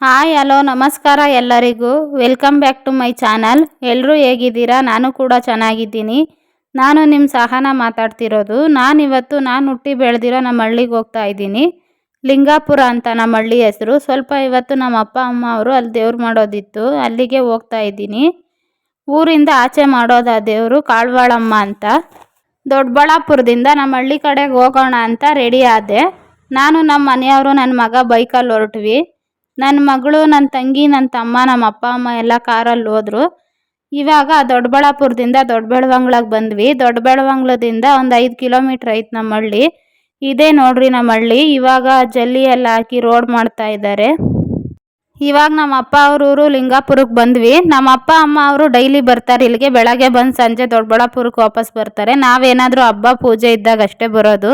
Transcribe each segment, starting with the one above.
Hi, hello, ನಮಸ್ಕಾರ ಎಲ್ಲರಿಗೂ. Welcome back to my channel. ಎಲ್ಲರೂ ಹೇಗಿದ್ದೀರಾ? ನಾನು ಕೂಡ ಚೆನ್ನಾಗಿದ್ದೀನಿ. ನಾನು ನಿಮ್ಮ ಸಹನ ಮಾತಾಡ್ತಿರೋದು. ನಾನಿವತ್ತು ನಾನು ಹುಟ್ಟಿ ಬೆಳೆದಿರೋ ನಮ್ಮ ಹಳ್ಳಿಗೆ ಹೋಗ್ತಾ ಇದ್ದೀನಿ. ಲಿಂಗಾಪುರ ಅಂತ ನಮ್ಮ ಹಳ್ಳಿ ಹೆಸರು. ಸ್ವಲ್ಪ ಇವತ್ತು ನಮ್ಮ ಅಪ್ಪ, ಅಮ್ಮ ಅವರು ಅಲ್ಲಿ ದೇವ್ರು ಮಾಡೋದಿತ್ತು. ಅಲ್ಲಿಗೆ ಹೋಗ್ತಾ ಇದ್ದೀನಿ. ಊರಿಂದ ಆಚೆ ಮಾಡೋದು ಆ ದೇವರು ಕಾಳ್ವಾಳಮ್ಮ ಅಂತ. ದೊಡ್ಡಬಳ್ಳಾಪುರದಿಂದ ನಮ್ಮ ಹಳ್ಳಿ ಕಡೆಗೆ ಹೋಗೋಣ ಅಂತ ರೆಡಿ ಆದೆ. ನಾನು ನಮ್ಮ ಮನೆಯವರು, ನನ್ನ ಮಗ ಬೈಕಲ್ಲಿ ಹೊರಟ್ವಿ. ನನ್ನ ಮಗಳು ನನ್ನ ತಂಗಿ ನನ್ನ ತಮ್ಮ ನಮ್ಮ ಅಪ್ಪ, ಅಮ್ಮ ಎಲ್ಲ ಕಾರಲ್ಲಿ ಹೋದ್ರು. ಇವಾಗ ದೊಡ್ಡಬಳ್ಳಾಪುರದಿಂದ ದೊಡ್ಡಬೆಳವಂಗ್ಳಕ್ಕೆ ಬಂದ್ವಿ. ದೊಡ್ಡಬೆಳವಂಗ್ಲದಿಂದ ಒಂದು ಐದು ಕಿಲೋಮೀಟ್ರ್ ಐತೆ ನಮ್ಮ ಹಳ್ಳಿ ಇದೇ ನೋಡ್ರಿ ನಮ್ಮ ಹಳ್ಳಿ ಇವಾಗ ಜಲ್ಲಿ ಎಲ್ಲ ಹಾಕಿ ರೋಡ್ ಮಾಡ್ತಾ ಇದ್ದಾರೆ ಇವಾಗ ನಮ್ಮ ಅಪ್ಪ ಅವ್ರೂರು ಲಿಂಗಾಪುರಕ್ಕೆ ಬಂದ್ವಿ. ನಮ್ಮ ಅಪ್ಪ, ಅಮ್ಮ ಅವರು ಡೈಲಿ ಬರ್ತಾರೆ. ಇಲ್ಲಿಗೆ ಬೆಳಗ್ಗೆ ಬಂದು ಸಂಜೆ ದೊಡ್ಡಬಳ್ಳಾಪುರಕ್ಕೆ ವಾಪಸ್ ಬರ್ತಾರೆ. ನಾವೇನಾದರೂ ಹಬ್ಬ, ಪೂಜೆ ಇದ್ದಾಗ ಅಷ್ಟೇ ಬರೋದು.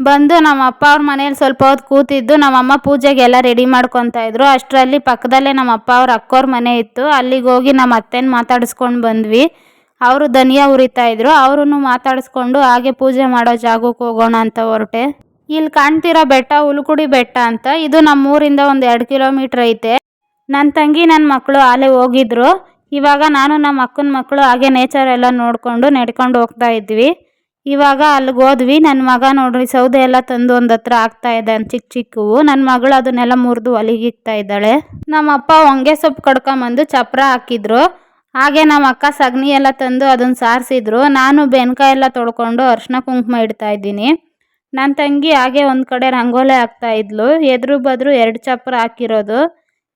ಬಂದು ನಮ್ಮ ಅಪ್ಪ ಅವ್ರ ಮನೇಲಿ ಸ್ವಲ್ಪ ಹೊತ್ತು ಕೂತಿದ್ದು ನಮ್ಮಮ್ಮ ಪೂಜೆಗೆಲ್ಲ ರೆಡಿ ಮಾಡ್ಕೊತಾ ಇದ್ರು. ಅಷ್ಟರಲ್ಲಿ ಪಕ್ಕದಲ್ಲೇ ನಮ್ಮ ಅಪ್ಪ ಅವ್ರ ಅಕ್ಕೋರ ಮನೆ ಇತ್ತು. ಅಲ್ಲಿಗೆ ಹೋಗಿ ನಮ್ಮ ಅತ್ತೆನ ಮಾತಾಡಿಸ್ಕೊಂಡು ಬಂದ್ವಿ. ಅವರು ಧನಿಯಾ ಉರಿತಾ ಇದ್ರು. ಅವ್ರನ್ನು ಮಾತಾಡಿಸ್ಕೊಂಡು ಹಾಗೆ ಪೂಜೆ ಮಾಡೋ ಜಾಗಕ್ಕೆ ಹೋಗೋಣ ಅಂತ ಹೊರಟೆ. ಇಲ್ಲಿ ಕಾಣ್ತಿರೋ ಬೆಟ್ಟ ಹುಲ್ಕುಡಿ ಬೆಟ್ಟ ಅಂತ. ಇದು ನಮ್ಮ ಊರಿಂದ ಒಂದು ಎರಡು ಕಿಲೋಮೀಟ್ರ್ ಐತೆ. ನನ್ನ ತಂಗಿ ನನ್ನ ಮಕ್ಕಳು ಅಲ್ಲೇ ಹೋಗಿದ್ರು. ಇವಾಗ ನಾನು ನಮ್ಮ ಅಕ್ಕನ ಮಕ್ಕಳು ಹಾಗೆ ನೇಚರ್ ಎಲ್ಲ ನೋಡಿಕೊಂಡು ನಡ್ಕೊಂಡು ಹೋಗ್ತಾ ಇದ್ವಿ. ಇವಾಗ ಅಲ್ಲಿಗೆ ಹೋದ್ವಿ. ನನ್ನ ಮಗ ನೋಡ್ರಿ, ಸೌದೆ ಎಲ್ಲ ತಂದು ಒಂದು ಹತ್ರ ಆಗ್ತಾ ಇದೆ ಚಿಕ್ಕ ಚಿಕ್ಕವು. ನನ್ನ ಮಗಳು ಅದನ್ನೆಲ್ಲ ಮುರಿದು ಹೊಲಿಗಿಕ್ತಾ ಇದ್ದಾಳೆ. ನಮ್ಮ ಅಪ್ಪ ಹೊಂಗೆ ಸೊಪ್ಪು ಕಡ್ಕೊಂಬಂದು ಚಪ್ರ ಹಾಕಿದ್ರು. ಹಾಗೆ ನಮ್ಮ ಅಕ್ಕ ಸಗಣಿ ಎಲ್ಲ ತಂದು ಅದನ್ನು ಸಾರಿಸಿದ್ರು. ನಾನು ಬೆನ್ಕಾಯಿ ಎಲ್ಲ ತೊಳ್ಕೊಂಡು ಅರ್ಶಿನ ಕುಂಕುಮ ಇಡ್ತಾ ಇದ್ದೀನಿ. ನನ್ನ ತಂಗಿ ಹಾಗೆ ಒಂದು ಕಡೆ ರಂಗೋಲೆ ಹಾಕ್ತಾ ಇದ್ಲು. ಎದುರು ಬದ್ರು ಎರಡು ಚಪ್ರ ಹಾಕಿರೋದು.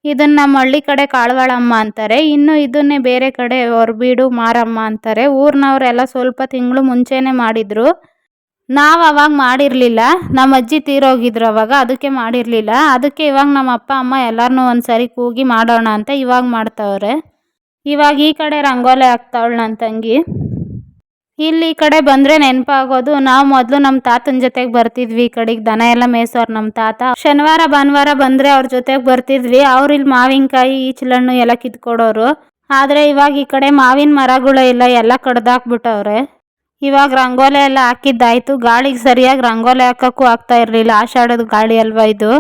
ಇದನ್ನ ನಮ್ಮ ಹಳ್ಳಿ ಕಡೆ ಕಾಳ್ವಾಳಮ್ಮ ಅಂತಾರೆ. ಇನ್ನು ಇದನ್ನೇ ಬೇರೆ ಕಡೆ ಹೊರಬೀಡು ಮಾರಮ್ಮ ಅಂತಾರೆ. ಊರಿನವರೆಲ್ಲ ಸ್ವಲ್ಪ ತಿಂಗಳು ಮುಂಚೆನೇ ಮಾಡಿದ್ರು. ನಾವು ಅವಾಗ ಮಾಡಿರಲಿಲ್ಲ. ನಮ್ಮ ಅಜ್ಜಿ ತೀರೋಗಿದ್ರು ಅವಾಗ, ಅದಕ್ಕೆ ಮಾಡಿರಲಿಲ್ಲ. ಅದಕ್ಕೆ ಇವಾಗ ನಮ್ಮ ಅಪ್ಪ, ಅಮ್ಮ ಎಲ್ಲರನ್ನೂ ಒಂದು ಸರಿ ಕೂಗಿ ಮಾಡೋಣ ಅಂತ ಇವಾಗ ಮಾಡ್ತಾವ್ರೆ. ಇವಾಗ ಈ ಕಡೆ ರಂಗೋಲೆ ಹಾಕ್ತಾವಳು ನನ್ನ ತಂಗಿ. ಇಲ್ಲಿ ಈ ಕಡೆ ಬಂದರೆ ನೆನಪಾಗೋದು, ನಾವು ಮೊದಲು ನಮ್ಮ ತಾತನ ಜೊತೆಗೆ ಬರ್ತಿದ್ವಿ ಈ ಕಡೆಗೆ. ದನ ಎಲ್ಲ ಮೇಯ್ಸೋರು ನಮ್ಮ ತಾತ. ಶನಿವಾರ, ಭಾನುವಾರ ಬಂದರೆ ಅವ್ರ ಜೊತೆಗೆ ಬರ್ತಿದ್ವಿ. ಅವ್ರು ಇಲ್ಲಿ ಮಾವಿನಕಾಯಿ, ಈಚಲಣ್ಣು ಎಲ್ಲ ಕಿತ್ಕೊಡೋರು. ಆದರೆ ಇವಾಗ ಈ ಕಡೆ ಮಾವಿನ ಮರಗಳು ಇಲ್ಲ, ಎಲ್ಲ ಕಡ್ದಾಕ್ಬಿಟ್ಟವ್ರೆ. ಇವಾಗ ರಂಗೋಲೆ ಎಲ್ಲ ಹಾಕಿದ್ದಾಯ್ತು. ಗಾಳಿಗೆ ಸರಿಯಾಗಿ ರಂಗೋಲೆ ಹಾಕೋಕ್ಕೂ ಆಗ್ತಾ ಇರಲಿಲ್ಲ. ಆಷಾಢದ ಗಾಳಿ ಅಲ್ವಾ ಇದು?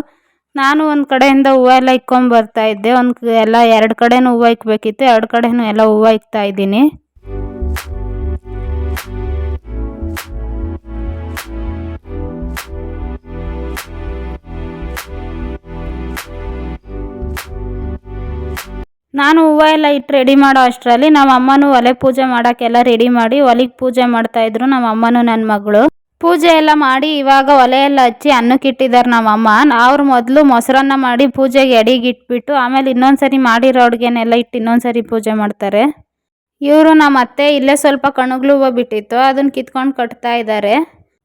ನಾನು ಒಂದು ಕಡೆಯಿಂದ ಹೂವು ಎಲ್ಲ ಇಕ್ಕೊಂಬರ್ತಾ ಇದ್ದೆ. ಒಂದು ಎಲ್ಲ ಎರಡು ಕಡೆನೂ ಹೂವು ಇಕ್ಬೇಕಿತ್ತು. ಎರಡು ಕಡೆನೂ ಎಲ್ಲ ಹೂವು ಇಕ್ತಾ ಇದ್ದೀನಿ. ನಾನು ಹೂವು ಎಲ್ಲ ಇಟ್ಟು ರೆಡಿ ಮಾಡೋ ಅಷ್ಟರಲ್ಲಿ ನಮ್ಮ ಅಮ್ಮನೂ ಒಲೆ ಪೂಜೆ ಮಾಡೋಕ್ಕೆಲ್ಲ ರೆಡಿ ಮಾಡಿ ಒಲೆಗೆ ಪೂಜೆ ಮಾಡ್ತಾಯಿದ್ರು ನಮ್ಮ ಅಮ್ಮನೂ ನನ್ನ ಮಗಳು. ಪೂಜೆ ಎಲ್ಲ ಮಾಡಿ ಇವಾಗ ಒಲೆ ಎಲ್ಲ ಹಚ್ಚಿ ಅನ್ನಕ್ಕೆ ಇಟ್ಟಿದ್ದಾರೆ ನಮ್ಮ ಅಮ್ಮ. ಅವ್ರು ಮೊದಲು ಮೊಸರನ್ನ ಮಾಡಿ ಪೂಜೆಗೆ ಎಡಿಗೆ ಇಟ್ಬಿಟ್ಟು ಆಮೇಲೆ ಇನ್ನೊಂದು ಸರಿ ಮಾಡಿರೋ ಅಡುಗೆನೆಲ್ಲ ಇಟ್ಟು ಇನ್ನೊಂದು ಸರಿ ಪೂಜೆ ಮಾಡ್ತಾರೆ. ಇವರು ನಮ್ಮ ಅತ್ತೆ ಇಲ್ಲೇ ಸ್ವಲ್ಪ ಕಣಗ್ಲು ಹೂವು ಬಿಟ್ಟಿತ್ತು ಅದನ್ನು ಕಿತ್ಕೊಂಡು ಕಟ್ತಾ ಇದ್ದಾರೆ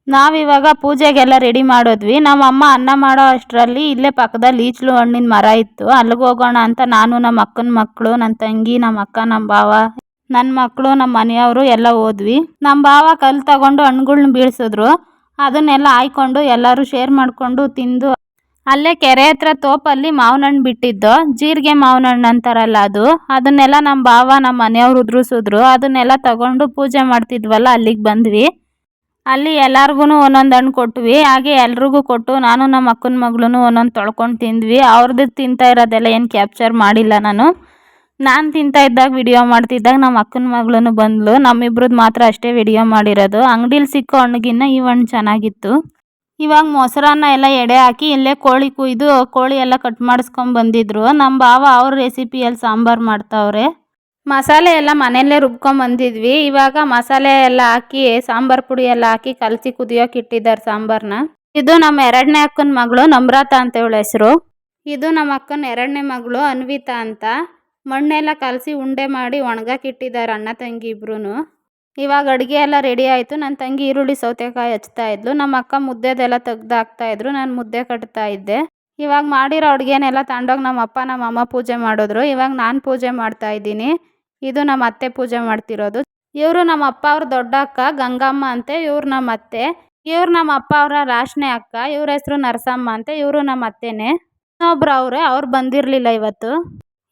ನಾವಿವಾಗ ಪೂಜೆಗೆಲ್ಲ ರೆಡಿ ಮಾಡಿದ್ವಿ. ನಮ್ಮ ಅಮ್ಮ ಅನ್ನ ಮಾಡೋ ಅಷ್ಟರಲ್ಲಿ ಇಲ್ಲೇ ಪಕ್ಕದಲ್ಲಿ ಈಚಲು ಹಣ್ಣಿನ ಮರ ಇತ್ತು. ಅಲ್ಲಿಗೆ ಹೋಗೋಣ ಅಂತ ನಾನು ನಮ್ಮ ಅಕ್ಕನ ಮಕ್ಕಳು ನನ್ನ ತಂಗಿ ನಮ್ಮ ಅಕ್ಕ ನಮ್ಮ ಭಾವ ನನ್ನ ಮಕ್ಕಳು ನಮ್ಮ ಮನೆಯವರು ಎಲ್ಲ ಹೋದ್ವಿ. ನಮ್ಮ ಭಾವ ಕಲ್ಲು ತಗೊಂಡು ಹಣ್ಣುಗಳ್ನ ಬೀಳ್ಸಿದ್ರು. ಅದನ್ನೆಲ್ಲ ಆಯ್ಕೊಂಡು ಎಲ್ಲರೂ ಶೇರ್ ಮಾಡಿಕೊಂಡು ತಿಂದು ಅಲ್ಲೇ ಕೆರೆ ಹತ್ರ ತೋಪಲ್ಲಿ ಮಾವಿನ ಹಣ್ಣು ಬಿಟ್ಟಿದ್ದು. ಜೀರಿಗೆ ಮಾವಿನ ಹಣ್ಣು ಅಂತಾರಲ್ಲ ಅದು. ಅದನ್ನೆಲ್ಲ ನಮ್ಮ ಭಾವ ನಮ್ಮ ಮನೆಯವ್ರು ಉದುರಿಸಿದ್ರು. ಅದನ್ನೆಲ್ಲ ತಗೊಂಡು ಪೂಜೆ ಮಾಡ್ತಿದ್ವಲ್ಲ, ಅಲ್ಲಿಗೆ ಬಂದ್ವಿ. ಅಲ್ಲಿ ಎಲ್ಲಾರ್ಗು ಒಂದೊಂದು ಹಣ್ಣು ಕೊಟ್ವಿ. ಹಾಗೆ ಎಲ್ರಿಗೂ ಕೊಟ್ಟು ನಾನು ನಮ್ಮ ಅಕ್ಕನ ಮಗಳೂ ಒಂದೊಂದು ತೊಳ್ಕೊಂಡು ತಿಂದ್ವಿ. ಅವ್ರದ್ದು ತಿಂತಾ ಇರೋದೆಲ್ಲ ಏನು ಕ್ಯಾಪ್ಚರ್ ಮಾಡಿಲ್ಲ ನಾನು. ನಾನು ತಿಂತಾ ಇದ್ದಾಗ ವಿಡಿಯೋ ಮಾಡ್ತಿದ್ದಾಗ ನಮ್ಮ ಅಕ್ಕನ ಮಗಳೂ ಬಂದಳು ನಮ್ಮಿಬ್ರದ್ದು ಮಾತ್ರ ಅಷ್ಟೇ ವಿಡಿಯೋ ಮಾಡಿರೋದು. ಅಂಗಡೀಲಿ ಸಿಕ್ಕೋ ಹಣ್ಣಿಗಿನ್ನ ಈ ಹಣ್ಣು ಚೆನ್ನಾಗಿತ್ತು. ಇವಾಗ ಮೊಸರನ್ನ ಎಲ್ಲ ಎಡೆ ಹಾಕಿ ಇಲ್ಲೇ ಕೋಳಿ ಕುಯ್ದು ಕೋಳಿ ಎಲ್ಲ ಕಟ್ ಮಾಡಿಸ್ಕೊಂಡು ಬಂದಿದ್ರು. ನಮ್ಮ ಭಾವ ಅವ್ರ ರೆಸಿಪಿಯಲ್ಲಿ ಸಾಂಬಾರು ಮಾಡ್ತಾವ್ರೆ. ಮಸಾಲೆ ಎಲ್ಲ ಮನೆಯಲ್ಲೇ ರುಬ್ಕೊಂಬಂದಿದ್ವಿ ಇವಾಗ ಮಸಾಲೆ ಎಲ್ಲ ಹಾಕಿ, ಸಾಂಬಾರು ಪುಡಿ ಎಲ್ಲ ಹಾಕಿ ಕಲಸಿ ಕುದಿಯೋಕೆ ಇಟ್ಟಿದ್ದಾರೆ ಸಾಂಬಾರನ್ನ ಇದು ನಮ್ಮ ಎರಡನೇ ಅಕ್ಕನ ಮಗಳು ನಮ್ರತ ಅಂತ ಹೇಳ ಹೆಸರು. ಇದು ನಮ್ಮ ಅಕ್ಕನ ಎರಡನೇ ಮಗಳು ಅನ್ವಿತಾ ಅಂತ. ಮಣ್ಣೆಲ್ಲ ಕಲಸಿ ಉಂಡೆ ಮಾಡಿ ಒಣಗಕ್ಕೆ ಇಟ್ಟಿದ್ದಾರೆ ಅಣ್ಣ ತಂಗಿ ಇಬ್ರು ಇವಾಗ ಅಡುಗೆ ಎಲ್ಲ ರೆಡಿ ಆಯಿತು. ನನ್ನ ತಂಗಿ ಈರುಳ್ಳಿ, ಸೌತೆಕಾಯಿ ಹಚ್ತಾ ಇದ್ಲು. ನಮ್ಮ ಅಕ್ಕ ಮುದ್ದೆದೆಲ್ಲ ತೆಗ್ದು ಇದ್ರು. ನಾನು ಮುದ್ದೆ ಕಟ್ತಾ ಇದ್ದೆ. ಇವಾಗ ಮಾಡಿರೋ ಅಡುಗೆನೆಲ್ಲ ತಗೊಂಡೋಗಿ ನಮ್ಮ ಅಪ್ಪ, ನಮ್ಮ ಅಮ್ಮ ಪೂಜೆ ಮಾಡಿದ್ರು. ಇವಾಗ ನಾನು ಪೂಜೆ ಮಾಡ್ತಾ ಇದ್ದೀನಿ. ಇದು ನಮ್ಮ ಅತ್ತೆ ಪೂಜೆ ಮಾಡ್ತಿರೋದು. ಇವರು ನಮ್ಮ ಅಪ್ಪ ಅವ್ರ ದೊಡ್ಡ ಅಕ್ಕ, ಗಂಗಮ್ಮ ಅಂತೆ, ಇವ್ರು ನಮ್ಮ ಅತ್ತೆ. ಇವ್ರು ನಮ್ಮ ಅಪ್ಪ ಅವರ ಲಾಸ್ಟ್ನೇ ಅಕ್ಕ, ಇವ್ರ ಹೆಸರು ನರಸಮ್ಮ ಅಂತೆ, ಇವರು ನಮ್ಮ ಅತ್ತೆನೇ. ಇನ್ನೊಬ್ರು ಅವರೇ, ಅವ್ರು ಬಂದಿರಲಿಲ್ಲ ಇವತ್ತು.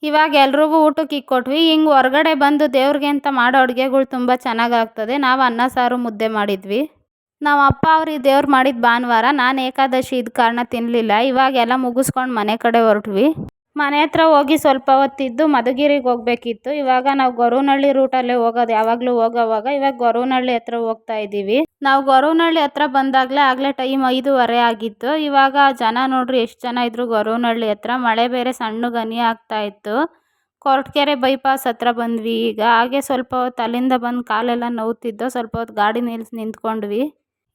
ಇವಾಗ ಎಲ್ರಿಗೂ ಊಟಕ್ಕೆ ಇಕ್ಕೊಟ್ವಿ ಹಿಂಗೆ ಹೊರಗಡೆ ಬಂದು ದೇವ್ರಿಗೆ ಅಂತ ಮಾಡೋ ಅಡುಗೆಗಳು ತುಂಬ ಚೆನ್ನಾಗಾಗ್ತದೆ. ನಾವು ಅನ್ನ, ಸಾರು, ಮುದ್ದೆ ಮಾಡಿದ್ವಿ. ನಮ್ಮ ಅಪ್ಪ ಅವ್ರಿಗೆ ದೇವ್ರು ಮಾಡಿದ ಭಾನುವಾರ. ನಾನು ಏಕಾದಶಿ ಇದ್ದ ಕಾರಣ ತಿನ್ನಲಿಲ್ಲ ಇವಾಗ ಎಲ್ಲ ಮುಗಿಸ್ಕೊಂಡು ಮನೆ ಕಡೆ ಹೊರಟ್ವಿ. ಮನೆ ಹತ್ರ ಹೋಗಿ ಸ್ವಲ್ಪ ಹೊತ್ತಿದ್ದು ಮಧುಗಿರಿಗೆ ಹೋಗ್ಬೇಕಿತ್ತು. ಇವಾಗ ನಾವು ಗೊರವನಹಳ್ಳಿ ರೂಟಲ್ಲೇ ಹೋಗೋದು, ಯಾವಾಗಲೂ ಹೋಗೋವಾಗ. ಇವಾಗ ಗೊರವನಹಳ್ಳಿ ಹತ್ರ ಹೋಗ್ತಾ ಇದ್ದೀವಿ. ನಾವು ಗೊರವನಹಳ್ಳಿ ಹತ್ರ ಬಂದಾಗಲೇ ಆಗಲೇ ಟೈಮ್ ಐದೂವರೆ ಆಗಿತ್ತು. ಇವಾಗ ಜನ ನೋಡ್ರಿ ಎಷ್ಟು ಜನ ಇದ್ರು ಗೊರವನಹಳ್ಳಿ ಹತ್ರ. ಮಳೆ ಬೇರೆ ಸಣ್ಣ ಗನಿ ಆಗ್ತಾ ಇತ್ತು. ಕೊರಟಗೆರೆ ಬೈಪಾಸ್ ಹತ್ರ ಬಂದ್ವಿ ಈಗ. ಹಾಗೆ ಸ್ವಲ್ಪ ಹೊತ್ತು ಅಲ್ಲಿಂದ ಬಂದು ಕಾಲೆಲ್ಲ ನೋವುತ್ತಿದ್ದು ಸ್ವಲ್ಪ ಹೊತ್ತು ಗಾಡಿ ನಿಲ್ಸಿ ನಿಂತ್ಕೊಂಡ್ವಿ.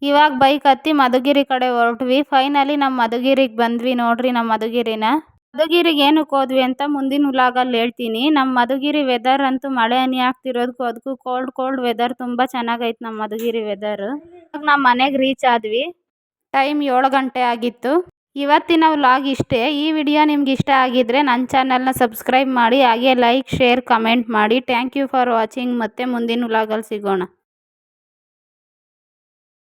ಇವಾಗ ಬೈಕ್ ಹತ್ತಿ ಮಧುಗಿರಿ ಕಡೆ ಹೊರಟ್ವಿ. ಫೈನಲಿ ನಮ್ಮ ಮಧುಗಿರಿಗೆ ಬಂದ್ವಿ ನೋಡ್ರಿ ನಮ್ಮ ಮಧುಗಿರಿನ. ಮಧುಗಿರಿಗೆ ಏನಕ್ಕೆ ಹೋದ್ವಿ ಅಂತ ಮುಂದಿನ ವ್ಲಾಗಲ್ಲಿ ಹೇಳ್ತೀನಿ. ನಮ್ಮ ಮಧುಗಿರಿ ವೆದರ್ ಅಂತೂ ಮಳೆ ಹನಿ ಆಗ್ತಿರೋದಕ್ಕೂ ಅದಕ್ಕೂ ಕೋಲ್ಡ್ ಕೋಲ್ಡ್ ವೆದರ್ ತುಂಬ ಚೆನ್ನಾಗೈತೆ ನಮ್ಮ ಮಧುಗಿರಿ ವೆದರ್ ನಮ್ಮ ಮನೆಗೆ ರೀಚ್ ಆದ್ವಿ. ಟೈಮ್ ಏಳು ಗಂಟೆ ಆಗಿತ್ತು. ಇವತ್ತಿನ ವ್ಲಾಗ್ ಇಷ್ಟೇ. ಈ ವಿಡಿಯೋ ನಿಮ್ಗೆ ಇಷ್ಟ ಆಗಿದ್ರೆ ನನ್ನ ಚಾನಲ್ನ ಸಬ್ಸ್ಕ್ರೈಬ್ ಮಾಡಿ, ಹಾಗೆ ಲೈಕ್ ಶೇರ್ ಕಮೆಂಟ್ ಮಾಡಿ. ಥ್ಯಾಂಕ್ ಯು ಫಾರ್ ವಾಚಿಂಗ್ ಮತ್ತೆ ಮುಂದಿನ ವ್ಲಾಗಲ್ಲಿ ಸಿಗೋಣ.